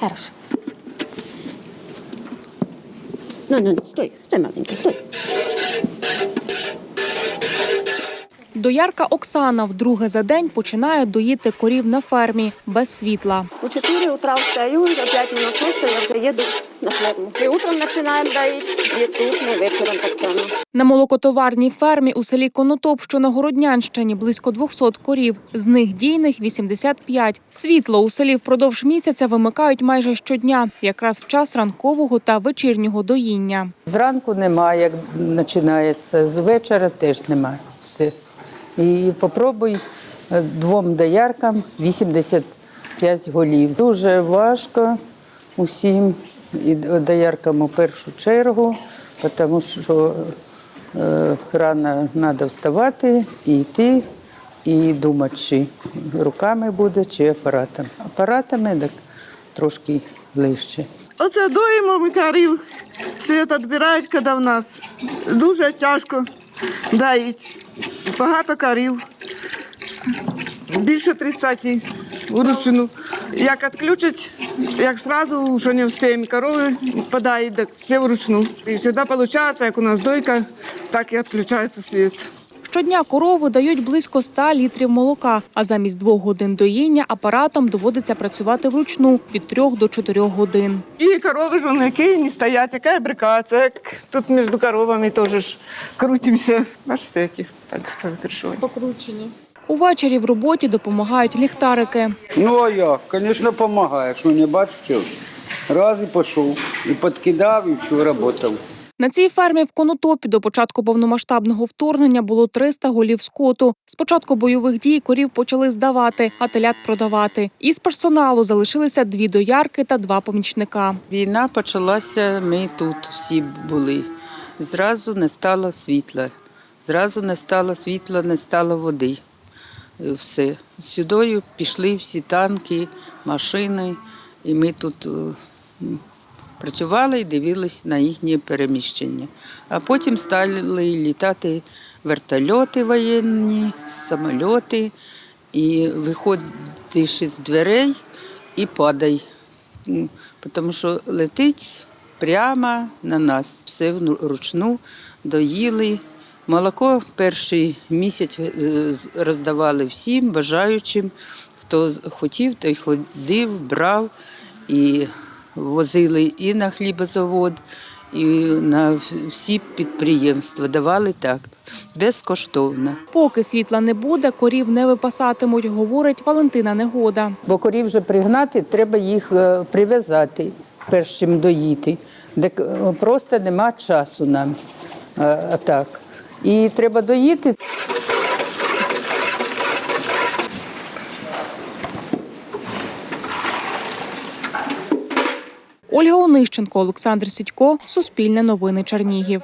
Хорошо. Ну, ну, ну, стой, стой, маленький, стой. Доярка Оксана вдруге за день починає доїти корів на фермі без світла. У 4 утра встаю, за 5 минут 6 я вже їду на ферму. І утром починаємо доїти, і тут, і вечором так само. На молокотоварній фермі у селі Конотоп, що на Городнянщині, близько 200 корів. З них дійних 85. Світло у селі впродовж місяця вимикають майже щодня, якраз в час ранкового та вечірнього доїння. Зранку немає, як починається, з вечора теж немає. Все. І попробуй е, двом дояркам 85 голів. Дуже важко усім, і дояркам у першу чергу, тому що е, рано треба вставати і йти, і думати, чи руками буде, чи апаратом. Апаратами так трошки легше. Оце доїмо ми корів. Світ відбирають, коли в нас дуже тяжко доїть. Багато корів. Більше 30 вручну. Як відключать, як одразу, що не встигаємо, корови подають, все вручну. І завжди виходить, як у нас дойка, так і відключається світ. Щодня корови дають близько 100 літрів молока, а замість двох годин доїння апаратом доводиться працювати вручну від 3 до 4 годин. І корови ж вони які не стоять, яка брикація, як тут між коровами теж ж крутимося. Бачите, які пальці повитрішовані. Увечері в роботі допомагають ліхтарики. Ну а як? Звісно, допомагає. Що не бачите? Раз і пішов, і підкидав, і все, працював. На цій фермі в Конотопі до початку повномасштабного вторгнення було 300 голів скоту. З початку бойових дій корів почали здавати, а телят продавати. Із персоналу залишилися дві доярки та два помічника. Війна почалася, ми тут всі були. Зразу не стало світла. Зразу не стало світла, не стало води. Е, Все. Сюдою пішли всі танки, машини, і ми тут е, працювали і дивилися на їхнє переміщення. А потім стали літати вертольоти воєнні, самольоти, і виходиш із дверей і падай. Тому що летить прямо на нас. Все вручну доїли. Молоко перший місяць е, роздавали всім бажаючим. Хто хотів, той ходив, брав і возили і на хлібозавод, і на всі підприємства. Давали так, безкоштовно. Поки світла не буде, корів не випасатимуть, говорить Валентина Негода. Бо корів вже пригнати, треба їх е, прив'язати, перш чим доїти. Де е, просто нема часу нам. е, А так. І треба доїти. Ольга Онищенко, Олександр Сідько, Суспільне новини Чернігів.